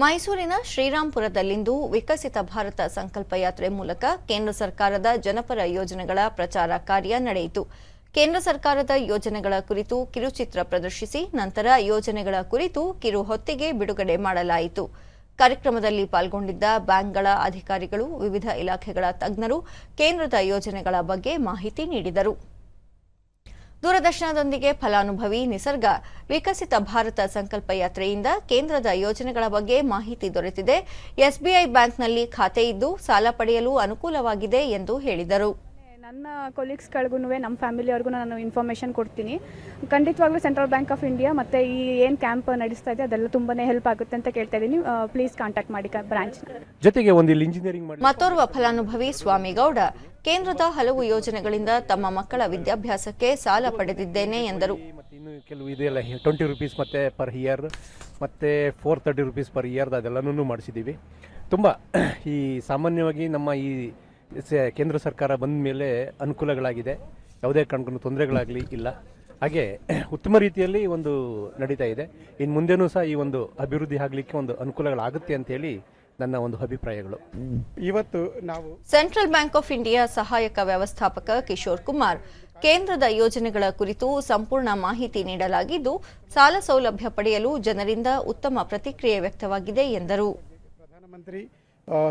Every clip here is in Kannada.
ಮೈಸೂರಿನ ಶ್ರೀರಾಂಪುರದಲ್ಲಿಂದು ವಿಕಸಿತ ಭಾರತ ಸಂಕಲ್ಪ ಯಾತ್ರೆ ಮೂಲಕ ಕೇಂದ್ರ ಸರ್ಕಾರದ ಜನಪರ ಯೋಜನೆಗಳ ಪ್ರಚಾರ ಕಾರ್ಯ ನಡೆಯಿತು. ಕೇಂದ್ರ ಸರ್ಕಾರದ ಯೋಜನೆಗಳ ಕುರಿತು ಕಿರುಚಿತ್ರ ಪ್ರದರ್ಶಿಸಿ ನಂತರ ಯೋಜನೆಗಳ ಕುರಿತು ಕಿರು ಹೊತ್ತಿಗೆ ಬಿಡುಗಡೆ ಮಾಡಲಾಯಿತು. ಕಾರ್ಯಕ್ರಮದಲ್ಲಿ ಪಾಲ್ಗೊಂಡಿದ್ದ ಬ್ಯಾಂಕ್ಗಳ ಅಧಿಕಾರಿಗಳು, ವಿವಿಧ ಇಲಾಖೆಗಳ ತಜ್ಞರು ಕೇಂದ್ರದ ಯೋಜನೆಗಳ ಬಗ್ಗೆ ಮಾಹಿತಿ ನೀಡಿದರು. ದೂರದರ್ಶನದೊಂದಿಗೆ ಫಲಾನುಭವಿ, ನಿಸರ್ಗ, ವಿಕಸಿತ ಭಾರತ ಸಂಕಲ್ಪ ಯಾತ್ರೆಯಿಂದ ಕೇಂದ್ರದ ಯೋಜನೆಗಳ ಬಗ್ಗೆ ಮಾಹಿತಿ ದೊರೆತಿದೆ. ಎಸ್ಬಿಐ ಬ್ಯಾಂಕ್ನಲ್ಲಿ ಖಾತೆ ಇದ್ದು ಸಾಲ ಪಡೆಯಲು ಅನುಕೂಲವಾಗಿದೆ ಎಂದು ಹೇಳಿದರು. ನನ್ನ ಕೊಲೀಗ್ಸ್ಗಳಿಗೂ ನಮ್ಮ ಫ್ಯಾಮಿಲಿಯವ್ರಿಗೂ ನಾನು ಇನ್ಫಾರ್ಮೇಷನ್ ಕೊಡ್ತೀನಿ. ಖಂಡಿತವಾಗ್ಲೂ ಸೆಂಟ್ರಲ್ ಬ್ಯಾಂಕ್ ಆಫ್ ಇಂಡಿಯಾ ಮತ್ತು ಈ ಏನು ಕ್ಯಾಂಪ್ ನಡೆಸ್ತಾ ಇದೆ ಅದೆಲ್ಲ ತುಂಬಾ ಹೆಲ್ಪ್ ಆಗುತ್ತೆ ಅಂತ ಕೇಳ್ತಾ ಇದ್ದೀನಿ. ಪ್ಲೀಸ್ ಕಾಂಟ್ಯಾಕ್ಟ್ ಮಾಡಿ ಬ್ರಾಂಚ್ ಜೊತೆಗೆ ಒಂದು ಇಲ್ಲಿ ಇಂಜಿನಿಯರಿಂಗ್ ಮಾಡಿ. ಮತ್ತೋರ್ವ ಫಲಾನುಭವಿ ಸ್ವಾಮಿಗೌಡ ಕೇಂದ್ರದ ಹಲವು ಯೋಜನೆಗಳಿಂದ ತಮ್ಮ ಮಕ್ಕಳ ವಿದ್ಯಾಭ್ಯಾಸಕ್ಕೆ ಸಾಲ ಪಡೆದಿದ್ದೇನೆ ಎಂದರು. ಮತ್ತೆ ಇನ್ನು ಕೆಲವು ಇದೆಲ್ಲ ಟ್ವೆಂಟಿ ರುಪೀಸ್ ಮತ್ತೆ ಪರ್ ಇಯರ್ ಮತ್ತೆ ಫೋರ್ ತರ್ಟಿ ರುಪೀಸ್ ಪರ್ ಇಯರ್ದು ಅದೆಲ್ಲನೂ ಮಾಡಿಸಿದ್ದೀವಿ. ತುಂಬ ಈ ಸಾಮಾನ್ಯವಾಗಿ ನಮ್ಮ ಈ ಕೇಂದ್ರ ಸರ್ಕಾರ ಬಂದ ಮೇಲೆ ಅನುಕೂಲಗಳಾಗಿದೆ. ಯಾವುದೇ ಕಾರಣಕ್ಕೂ ತೊಂದರೆಗಳಾಗಲಿ ಇಲ್ಲ. ಹಾಗೆ ಉತ್ತಮ ರೀತಿಯಲ್ಲಿ ಒಂದು ನಡೀತಾ ಇದೆ. ಇನ್ನು ಮುಂದೆನೂ ಸಹ ಈ ಒಂದು ಅಭಿವೃದ್ಧಿ ಆಗಲಿಕ್ಕೆ ಒಂದು ಅನುಕೂಲಗಳಾಗುತ್ತೆ ಅಂತೇಳಿ ನನ್ನ ಒಂದು ಅಭಿಪ್ರಾಯಗಳು. ಇವತ್ತು ನಾವು ಸೆಂಟ್ರಲ್ ಬ್ಯಾಂಕ್ ಆಫ್ ಇಂಡಿಯಾ ಸಹಾಯಕ ವ್ಯವಸ್ಥಾಪಕ ಕಿಶೋರ್ ಕುಮಾರ್ ಕೇಂದ್ರದ ಯೋಜನೆಗಳ ಕುರಿತು ಸಂಪೂರ್ಣ ಮಾಹಿತಿ ನೀಡಲಾಗಿದ್ದು ಸಾಲ ಸೌಲಭ್ಯ ಪಡೆಯಲು ಜನರಿಂದ ಉತ್ತಮ ಪ್ರತಿಕ್ರಿಯೆ ವ್ಯಕ್ತವಾಗಿದೆ ಎಂದರು. ಪ್ರಧಾನಮಂತ್ರಿ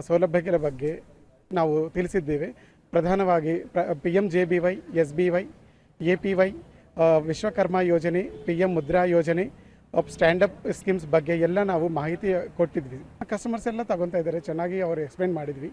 ಸೌಲಭ್ಯಗಳ ಬಗ್ಗೆ ನಾವು ತಿಳಿಸಿದ್ದೇವೆ. ಪ್ರಧಾನವಾಗಿ P M J B Y S B Y A P Y Vishwakarma Yojana P M Mudra ಯೋಜನೆ ಸ್ಟ್ಯಾಂಡಪ್ ಸ್ಕೀಮ್ಸ್ ಬಗ್ಗೆ ಎಲ್ಲ ನಾವು ಮಾಹಿತಿ ಕೊಟ್ಟಿದ್ವಿ. ಕಸ್ಟಮರ್ಸ್ ಎಲ್ಲ ತಗೊತಾ ಇದ್ದಾರೆ. ಚೆನ್ನಾಗಿ ಅವರು ಎಕ್ಸ್ಪ್ಲೇನ್ ಮಾಡಿದ್ವಿ.